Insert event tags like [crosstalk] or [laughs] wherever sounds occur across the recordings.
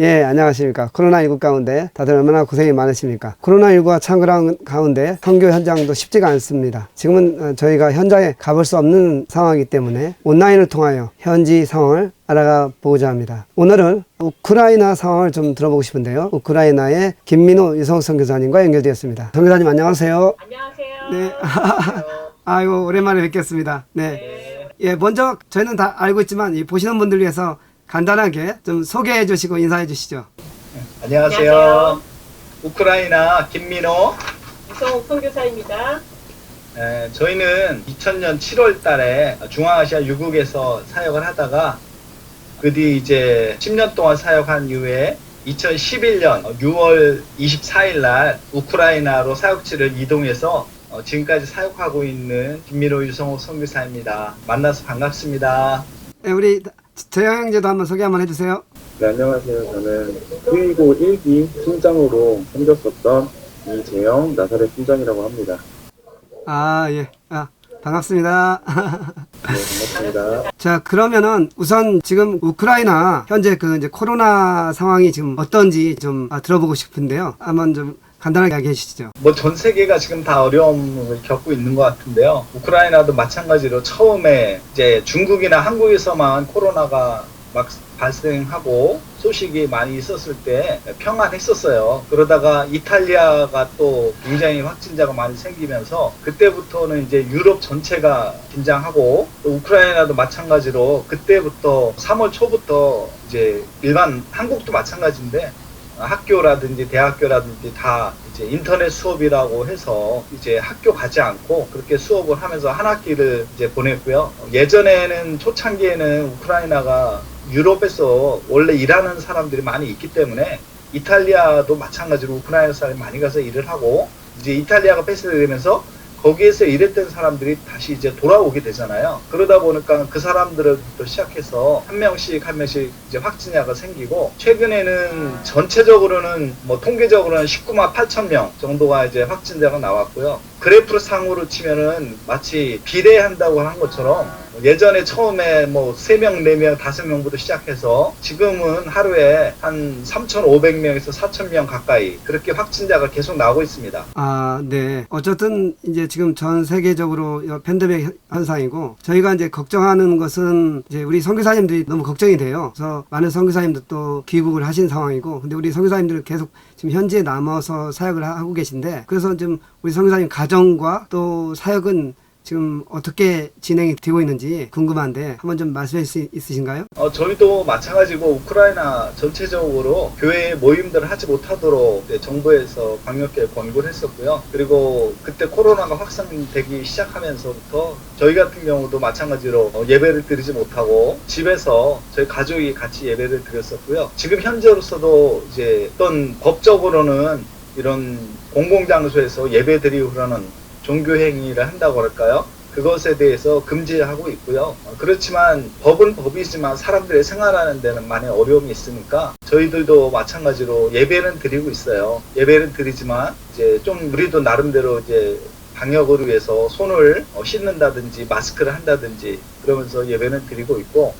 예, 안녕하십니까. 코로나19 가운데 다들 얼마나 고생이 많으십니까. 코로나19가 창궐한 가운데 선교 현장도 쉽지가 않습니다. 지금은 어, 저희가 현장에 가볼 수 없는 상황이기 때문에 온라인을 통하여 현지 상황을 알아가 보고자 합니다. 오늘은 우크라이나 상황을 좀 들어보고 싶은데요. 우크라이나의 김민호 유성 선교사님과 연결되었습니다. 선교사님 안녕하세요. 안녕하세요. 네. [laughs] 아이고, 오랜만에 뵙겠습니다. 네. 예, 먼저 저희는 다 알고 있지만 이 보시는 분들 위해서 간단하게 좀 소개해 주시고 인사해 주시죠. 안녕하세요. 안녕하세요. 우크라이나 김민호. 이성욱 선교사입니다. 에, 저희는 2000년 7월 달에 중앙아시아 유국에서 사역을 하다가 그 뒤 이제 10년 동안 사역한 이후에 2011년 6월 24일 날 우크라이나로 사역지를 이동해서 어, 지금까지 사역하고 있는 김민호 유성호 선교사입니다. 만나서 반갑습니다. 네, 우리 형제도 한번 소개 한번 해주세요. 네, 안녕하세요. 저는 후이고 1기 팀장으로 섬겼었던 이재영 나사렛 팀장이라고 합니다. 아 예, 아 반갑습니다. 네, 반갑습니다. [laughs] 자 그러면은 우선 지금 우크라이나 현재 그 이제 코로나 상황이 지금 어떤지 좀 아, 들어보고 싶은데요. 한번 좀 간단하게 이야기해 주시죠. 뭐 전 세계가 지금 다 어려움을 겪고 있는 것 같은데요. 우크라이나도 마찬가지로 처음에 이제 중국이나 한국에서만 코로나가 막 발생하고 소식이 많이 있었을 때 평안했었어요. 그러다가 이탈리아가 또 굉장히 확진자가 많이 생기면서 그때부터는 이제 유럽 전체가 긴장하고 또 우크라이나도 마찬가지로 그때부터 3월 초부터 이제 일반 한국도 마찬가지인데 학교라든지 대학교라든지 다 이제 인터넷 수업이라고 해서 이제 학교 가지 않고 그렇게 수업을 하면서 한 학기를 이제 보냈고요. 예전에는 초창기에는 우크라이나가 유럽에서 원래 일하는 사람들이 많이 있기 때문에 이탈리아도 마찬가지로 우크라이나 사람이 많이 가서 일을 하고 이제 이탈리아가 폐쇄되면서 거기에서 일했던 사람들이 다시 이제 돌아오게 되잖아요. 그러다 보니까 그 사람들부터 시작해서 한 명씩 한 명씩 이제 확진자가 생기고 최근에는 전체적으로는 뭐 통계적으로는 19만 8천 명 정도가 이제 확진자가 나왔고요. 그래프 상으로 치면은 마치 비례한다고 한 것처럼 예전에 처음에 뭐 3명, 4명, 5명부터 시작해서 지금은 하루에 한 3,500명에서 4,000명 가까이 그렇게 확진자가 계속 나오고 있습니다. 아, 네. 어쨌든 이제 지금 전 세계적으로 이 팬데믹 현상이고 저희가 이제 걱정하는 것은 이제 우리 선교사님들이 너무 걱정이 돼요. 그래서 많은 선교사님들 또 귀국을 하신 상황이고 근데 우리 선교사님들은 계속 지금 현지에 남아서 사역을 하- 하고 계신데 그래서 좀 우리 선교사님 가정과 또 사역은 지금 어떻게 진행이 되고 있는지 궁금한데 한번 좀 말씀해 주실 수 있으신가요? 어, 저희도 마찬가지고 우크라이나 전체적으로 교회 모임들을 하지 못하도록 정부에서 강력하게 권고를 했었고요. 그리고 그때 코로나가 확산되기 시작하면서부터 저희 같은 경우도 마찬가지로 어, 예배를 드리지 못하고 집에서 저희 가족이 같이 예배를 드렸었고요. 지금 현재로서도 이제 어떤 법적으로는 이런 공공장소에서 예배 드리고 그러는 종교 행위를 한다고 할까요? 그것에 대해서 금지하고 있고요. 어, 그렇지만 법은 법이지만 사람들의 생활하는 데는 많이 어려움이 있으니까 저희들도 마찬가지로 예배는 드리고 있어요. 예배는 드리지만 이제 좀 우리도 나름대로 이제 방역을 위해서 손을 어, 씻는다든지 마스크를 한다든지 그러면서 예배는 드리고 있고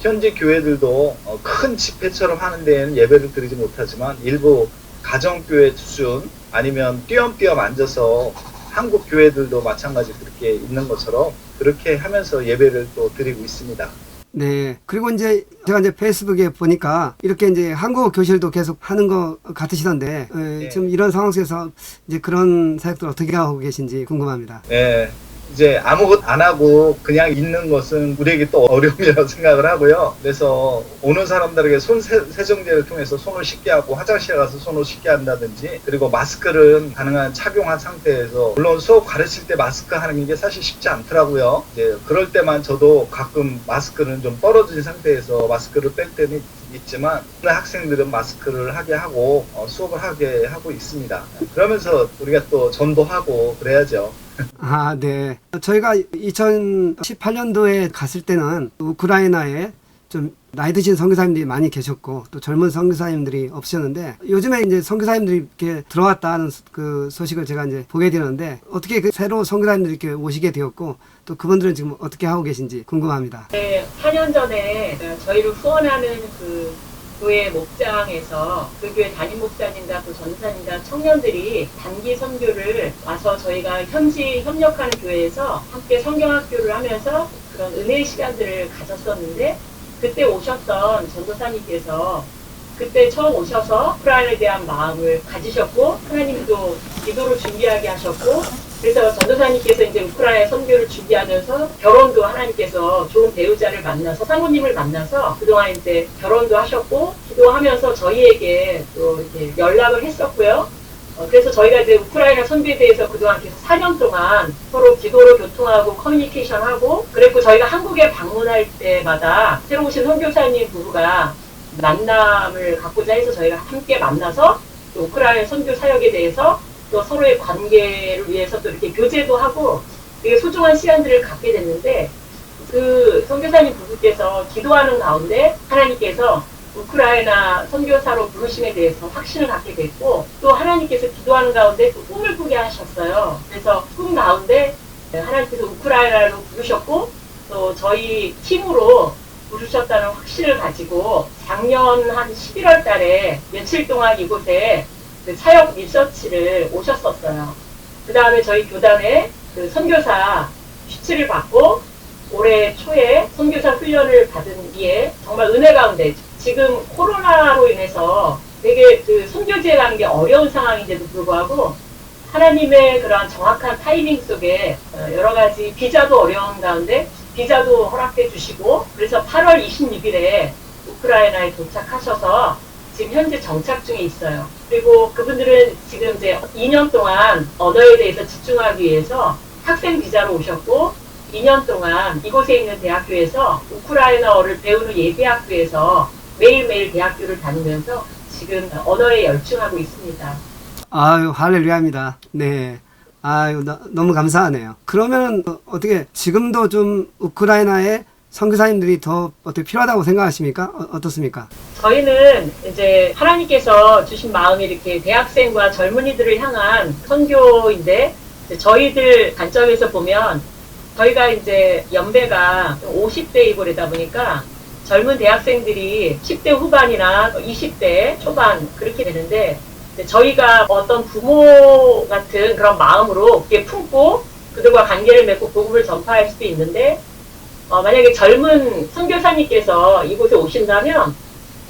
현지 교회들도 어, 큰 집회처럼 하는 데에는 예배를 드리지 못하지만 일부 가정교회 수준 아니면 띄엄띄엄 앉아서 한국 교회들도 마찬가지 그렇게 있는 것처럼 그렇게 하면서 예배를 또 드리고 있습니다. 네. 그리고 이제 제가 이제 페이스북에 보니까 이렇게 이제 한국어 교실도 계속 하는 것 같으시던데 에, 네. 지금 이런 상황 속에서 이제 그런 사역들 어떻게 하고 계신지 궁금합니다. 예, 이제 아무것도 안 하고 그냥 있는 것은 우리에게 또 어려움이라고 [laughs] 생각을 하고요. 그래서 오는 사람들에게 손 세- 세정제를 통해서 손을 씻게 하고 화장실에 가서 손을 씻게 한다든지 그리고 마스크를 가능한 착용한 상태에서 물론 수업 가르칠 때 마스크 하는 게 사실 쉽지 않더라고요. 이제 그럴 때만 저도 가끔 마스크는 좀 떨어진 상태에서 마스크를 뺄 때는 있- 있지만 학생들은 마스크를 하게 하고 어, 수업을 하게 하고 있습니다. 그러면서 우리가 또 전도하고 그래야죠. 아, 네. 저희가 2018년도에 갔을 때는 우크라이나에 좀 나이 드신 선교사님들이 많이 계셨고 또 젊은 선교사님들이 없으셨는데 요즘에 이제 선교사님들이 이렇게 들어왔다는 그 소식을 제가 이제 보게 되는데 어떻게 그 새로 선교사님들이 이렇게 오시게 되었고 또 그분들은 지금 어떻게 하고 계신지 궁금합니다. 네, 4년 전에 저희를 후원하는 그 교회 목장에서 그 교회 담임 목사님과 또 전사님과 청년들이 단기 선교를 와서 저희가 현지 협력하는 교회에서 함께 성경학교를 하면서 그런 은혜의 시간들을 가졌었는데 그때 오셨던 전도사님께서 그때 처음 오셔서 우크라이나에 대한 마음을 가지셨고 하나님도 기도를 준비하게 하셨고 그래서 전도사님께서 이제 우크라이나 선교를 준비하면서 결혼도 하나님께서 좋은 배우자를 만나서 사모님을 만나서 그동안 이제 결혼도 하셨고 기도하면서 저희에게 또 이렇게 연락을 했었고요. 어, 그래서 저희가 이제 우크라이나 선교에 대해서 그동안 계속 4년 동안 서로 기도로 교통하고 커뮤니케이션하고 그랬고 저희가 한국에 방문할 때마다 새로 오신 선교사님 부부가 만남을 갖고자 해서 저희가 함께 만나서 또 우크라이나 선교 사역에 대해서 또 서로의 관계를 위해서 또 이렇게 교제도 하고 되게 소중한 시간들을 갖게 됐는데 그 선교사님 부부께서 기도하는 가운데 하나님께서 우크라이나 선교사로 부르심에 대해서 확신을 갖게 됐고 또 하나님께서 기도하는 가운데 또 꿈을 꾸게 하셨어요. 그래서 꿈 가운데 하나님께서 우크라이나로 부르셨고 또 저희 팀으로 부르셨다는 확신을 가지고 작년 한 11월 달에 며칠 동안 이곳에 그 사역 리서치를 오셨었어요. 그 다음에 저희 교단에 그 선교사 슈츠를 받고 올해 초에 선교사 훈련을 받은 뒤에 정말 은혜 가운데 지금 코로나로 인해서 되게 그 선교지에 게 어려운 상황인데도 불구하고 하나님의 그러한 정확한 타이밍 속에 어, 여러 가지 비자도 어려운 가운데 비자도 허락해 주시고 그래서 8월 26일에 우크라이나에 도착하셔서 지금 현재 정착 중에 있어요. 그리고 그분들은 지금 이제 2년 동안 언어에 대해서 집중하기 위해서 학생 비자로 오셨고 2년 동안 이곳에 있는 대학교에서 우크라이나어를 배우는 예대학교에서 매일매일 대학교를 다니면서 지금 언어에 열중하고 있습니다. 아유 할렐루야입니다. 네. 아유 너, 너무 감사하네요. 그러면 어, 어떻게 지금도 좀 우크라이나에 선교사님들이 더 어떻게 필요하다고 생각하십니까? 어, 어떻습니까? 저희는 이제 하나님께서 주신 마음이 이렇게 대학생과 젊은이들을 향한 선교인데 저희들 관점에서 보면 저희가 이제 연배가 50대이고 그러다 보니까 젊은 대학생들이 10대 후반이나 20대 초반 그렇게 되는데 저희가 어떤 부모 같은 그런 마음으로 품고 그들과 관계를 맺고 복음을 전파할 수도 있는데 어, 만약에 젊은 선교사님께서 이곳에 오신다면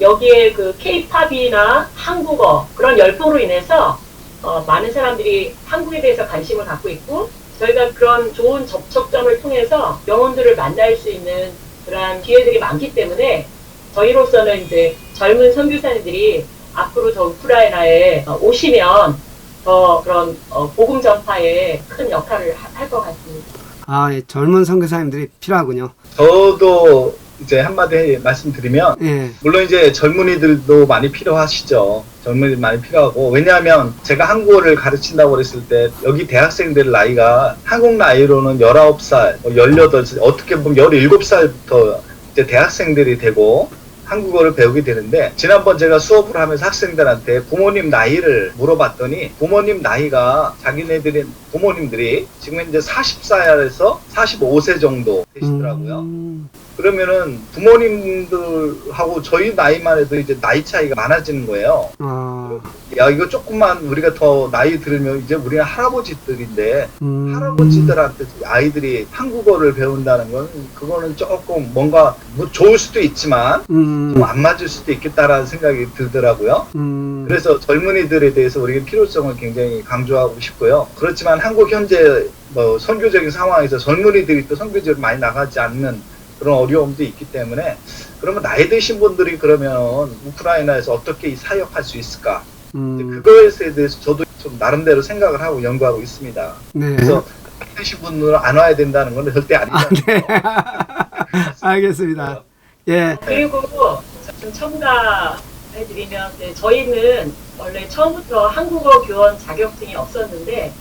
여기에 그 케이팝이나 한국어 그런 열풍으로 인해서 어, 많은 사람들이 한국에 대해서 관심을 갖고 있고 저희가 그런 좋은 접촉점을 통해서 영혼들을 만날 수 있는 그러한 기회들이 많기 때문에 저희로서는 이제 젊은 선교사님들이 앞으로 더 우크라이나에 어, 오시면 더 그런 어, 복음 전파에 큰 역할을 할 것 같습니다. 아 예, 젊은 선교사님들이 필요하군요. 저도 이제 한마디 말씀드리면 예. 물론 이제 젊은이들도 많이 필요하시죠. 젊은이들 많이 필요하고 왜냐하면 제가 한국어를 가르친다고 그랬을 때 여기 대학생들 나이가 한국 나이로는 19살, 18살, 어떻게 보면 17살부터 이제 대학생들이 되고 한국어를 배우게 되는데 지난번 제가 수업을 하면서 학생들한테 부모님 나이를 물어봤더니 부모님 나이가 자기네들이 부모님들이 지금 현재 40살에서 45세 정도 되시더라고요. 음, 그러면은 부모님들하고 저희 나이만 해도 이제 나이 차이가 많아지는 거예요. 어, 야 이거 조금만 우리가 더 나이 들으면 이제 우리는 할아버지들인데 음, 할아버지들한테 아이들이 한국어를 배운다는 건 그거는 조금 뭔가 뭐 좋을 수도 있지만 음, 좀안 맞을 수도 있겠다라는 생각이 들더라고요. 음, 그래서 젊은이들에 대해서 우리가 필요성을 굉장히 강조하고 싶고요. 그렇지만 한국 현재 뭐 선교적인 상황에서 젊은이들이 또 선교지를 많이 나가지 않는 그런 어려움도 있기 때문에 그러면 나이 드신 분들이 그러면 우크라이나에서 어떻게 사역할 수 있을까? 음, 그거에 대해서 저도 좀 나름대로 생각을 하고 연구하고 있습니다. 네. 그래서 나이 드신 분들은 안 와야 된다는 건 절대 아니죠. 네. [laughs] 알겠습니다. 예. 그리고 좀 첨가해드리면 네, 저희는 원래 처음부터 한국어 교원 자격증이 없었는데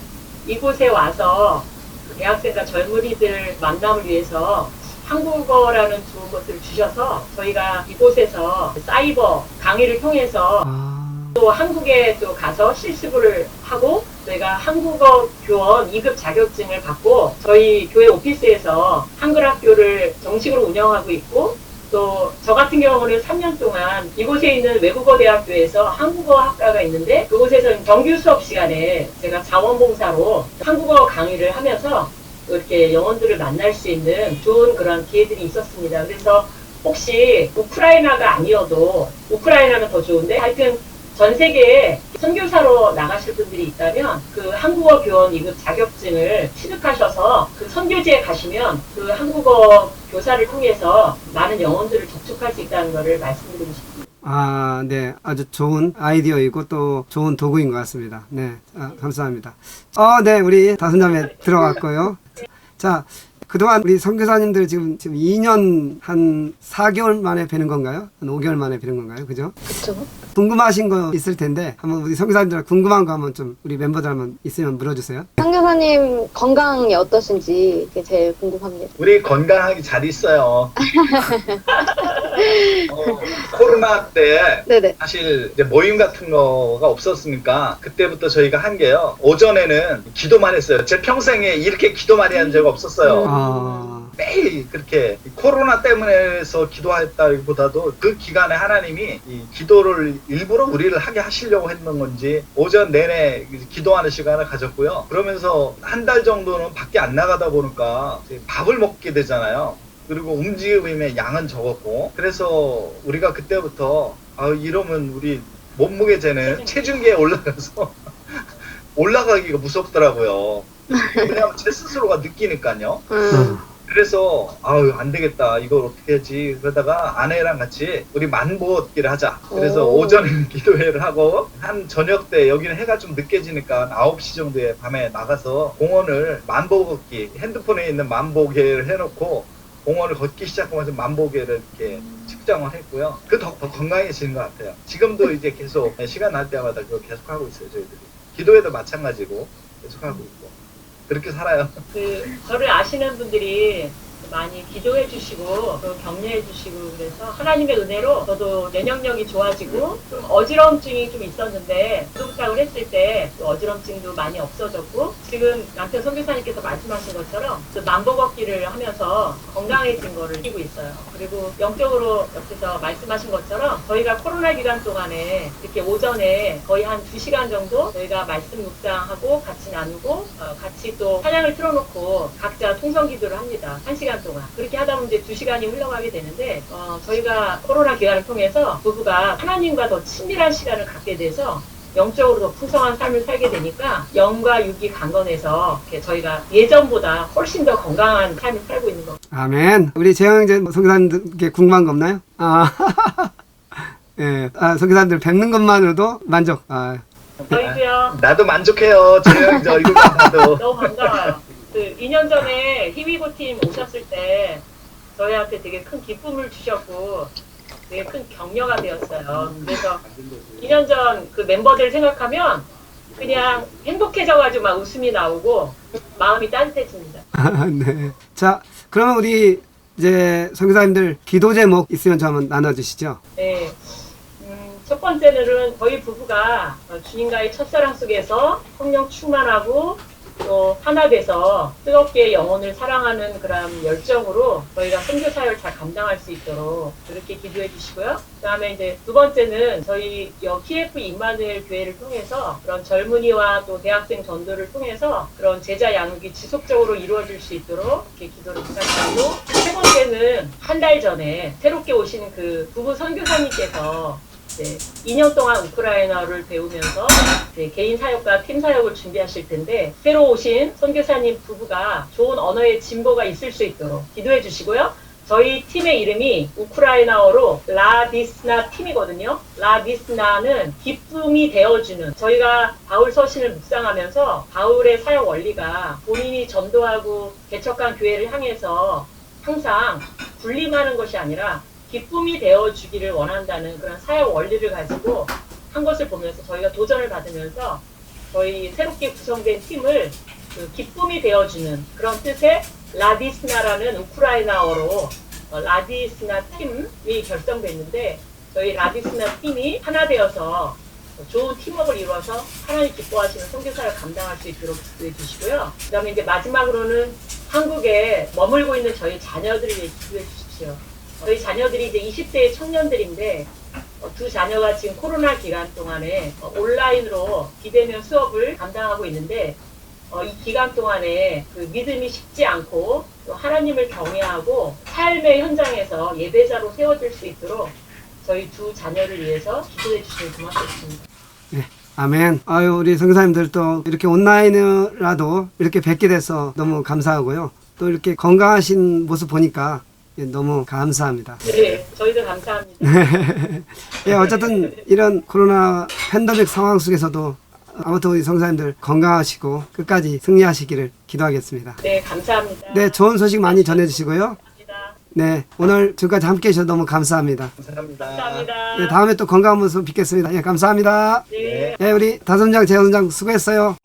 이곳에 와서 그 대학생과 젊은이들 만남을 위해서 한국어라는 좋은 것을 주셔서 저희가 이곳에서 사이버 강의를 통해서 아, 또 한국에 또 가서 실습을 하고 저희가 한국어 교원 2급 자격증을 받고 저희 교회 오피스에서 한글 학교를 정식으로 운영하고 있고 또 저 같은 경우는 3년 동안 이곳에 있는 외국어 대학교에서 한국어 학과가 있는데 그곳에서 정규 수업 시간에 제가 자원봉사로 한국어 강의를 하면서 또 이렇게 영혼들을 만날 수 있는 좋은 그런 기회들이 있었습니다. 그래서 혹시 우크라이나가 아니어도 우크라이나면 더 좋은데 하여튼 전 세계에 선교사로 나가실 분들이 있다면 그 한국어 교원 2급 자격증을 취득하셔서 그 선교지에 가시면 그 한국어 교사를 통해서 많은 영혼들을 접촉할 수 있다는 것을 말씀드리고 싶습니다. 아, 네. 아주 좋은 아이디어이고 또 좋은 도구인 것 같습니다. 네. 아, 감사합니다. 어, 네. 우리 다순자매 들어갔고요. 자, 그동안 우리 선교사님들 지금, 지금 2년 한 4개월 만에 뵈는 건가요? 한 5개월 만에 뵈는 건가요? 그죠? 그쵸? 궁금하신 거 있을 텐데 한번 우리 선교사님들 궁금한 거 한번 좀 우리 멤버들 한번 있으면 물어주세요. 상교사님 건강이 어떠신지 그게 제일 궁금합니다. 우리 건강하게 잘 있어요. [laughs] 어, 코로나 때 네네. 사실 이제 모임 같은 거가 없었으니까 그때부터 저희가 한 게요. 오전에는 기도만 했어요. 제 평생에 이렇게 기도 많이 한 적 없었어요. 아, 매일 그렇게 코로나 때문에서 기도했다기보다도 그 기간에 하나님이 이 기도를 일부러 우리를 하게 하시려고 했는 건지 오전 내내 기도하는 시간을 가졌고요. 그러면서 한 달 정도는 밖에 안 나가다 보니까 이제 밥을 먹게 되잖아요. 그리고 움직임의 양은 적었고 그래서 우리가 그때부터 아 이러면 우리 몸무게제는 체중계에 올라가서 [laughs] 올라가기가 무섭더라고요. 왜냐하면 제 스스로가 느끼니까요. 음. 그래서 아유 안 되겠다 이걸 어떻게 하지 그러다가 아내랑 같이 우리 만보기를 하자 그래서 오. 오전에는 [laughs] 기도회를 하고 한 저녁 때 여기는 해가 좀 늦게 지니까 9시 정도에 밤에 나가서 공원을 만보 걷기 핸드폰에 있는 만보기를 해놓고 공원을 걷기 시작하면서 만보기를 이렇게 측정을 했고요. 그 더 건강해지는 것 같아요. 지금도 이제 계속 시간 날 때마다 그거 계속 하고 있어요 저희들이. 기도회도 마찬가지고 계속 하고 있고. 그렇게 살아요. 그 저를 아시는 분들이 많이 기도해 주시고 또 격려해 주시고 그래서 하나님의 은혜로 저도 면역력이 좋아지고 좀 어지러움증이 좀 있었는데 수동작을 했을 때또 어지러움증도 많이 없어졌고 지금 남편 선교사님께서 말씀하신 것처럼 그 만보 걷기를 하면서 건강해진 거를 느끼고 있어요. 그리고 영적으로 옆에서 말씀하신 것처럼 저희가 코로나 기간 동안에 이렇게 오전에 거의 한 2시간 정도 저희가 말씀 묵상하고 같이 나누고 어, 같이 또 찬양을 틀어놓고 각자 통성 기도를 합니다. 1시간 동안. 그렇게 하다 보면 이제 2시간이 흘러가게 되는데 어, 저희가 코로나 기간을 통해서 부부가 하나님과 더 친밀한 시간을 갖게 돼서 영적으로 더 풍성한 삶을 살게 되니까 영과 육이 강건해서 저희가 예전보다 훨씬 더 건강한 삶을 살고 있는 것 아멘. 우리 재영 이제 선교사님들께 궁금한 거 없나요? 아, [laughs] 예, 아, 선교사님들 뵙는 것만으로도 만족. 아, 저희도요 나도 만족해요. 재영 저 얼굴만 봐도. 너무 반가워요. 그 2년 전에 히위고 팀 오셨을 때 저희한테 되게 큰 기쁨을 주셨고 되게 큰 격려가 되었어요. 그래서 2년 전 그 멤버들 생각하면 그냥 행복해져가지고 막 웃음이 나오고 마음이 따뜻해집니다. 네. 자, 그러면 우리 이제 선교사님들 기도 제목 있으면 좀 한번 나눠주시죠. 네. 음, 첫 번째는 저희 부부가 어, 주님과의 첫사랑 속에서 성령 충만하고 또 하나 돼서 뜨겁게 영혼을 사랑하는 그런 열정으로 저희가 선교 사역을 잘 감당할 수 있도록 그렇게 기도해 주시고요. 그다음에 이제 두 번째는 저희 여 KF 임마누엘 교회를 통해서 그런 젊은이와 또 대학생 전도를 통해서 그런 제자 양육이 지속적으로 이루어질 수 있도록 이렇게 기도를 부탁드리고 세 번째는 한 달 전에 새롭게 오신 그 부부 선교사님께서 이제 2년 동안 우크라이나어를 배우면서 개인 사역과 팀 사역을 준비하실 텐데 새로 오신 선교사님 부부가 좋은 언어의 진보가 있을 수 있도록 기도해 주시고요. 저희 팀의 이름이 우크라이나어로 라디스나 팀이거든요. 라디스나는 기쁨이 되어주는 저희가 바울 서신을 묵상하면서 바울의 사역 원리가 본인이 전도하고 개척한 교회를 향해서 항상 군림하는 것이 아니라 기쁨이 되어 주기를 원한다는 그런 사역 원리를 가지고 한 것을 보면서 저희가 도전을 받으면서 저희 새롭게 구성된 팀을 그 기쁨이 되어주는 그런 뜻의 라디스나라는 우크라이나어로 어, 라디스나 팀이 결성됐는데 저희 라디스나 팀이 하나 되어서 좋은 팀워크를 이루어서 하나님 기뻐하시는 선교사를 감당할 수 있도록 기도해 주시고요. 그 다음에 이제 마지막으로는 한국에 머물고 있는 저희 자녀들을 위해 기도해 주십시오. 저희 자녀들이 이제 20대 청년들인데 어, 두 자녀가 지금 코로나 기간 동안에 어, 온라인으로 비대면 수업을 감당하고 있는데 어, 이 기간 동안에 그 믿음이 식지 않고 또 하나님을 경외하고 삶의 현장에서 예배자로 세워질 수 있도록 저희 두 자녀를 위해서 기도해 주시면 고맙겠습니다. 아멘. 아유, 우리 선교사님들 또 이렇게 온라인이라도 이렇게 뵙게 돼서 너무 감사하고요. 또 이렇게 건강하신 모습 보니까 너무 감사합니다. 네, 저희도 감사합니다. [laughs] 예, 어쨌든 이런 코로나 팬데믹 상황 속에서도 아무튼 우리 성사님들 건강하시고 끝까지 승리하시기를 기도하겠습니다. 네, 감사합니다. 네, 좋은 소식 많이 전해주시고요. 감사합니다. 네, 오늘 지금까지 함께 해주셔서 너무 감사합니다. 감사합니다. 감사합니다. 네, 다음에 또 건강한 모습 뵙겠습니다. 예, 감사합니다. 네. 예, 우리 다선장, 재선장 수고했어요.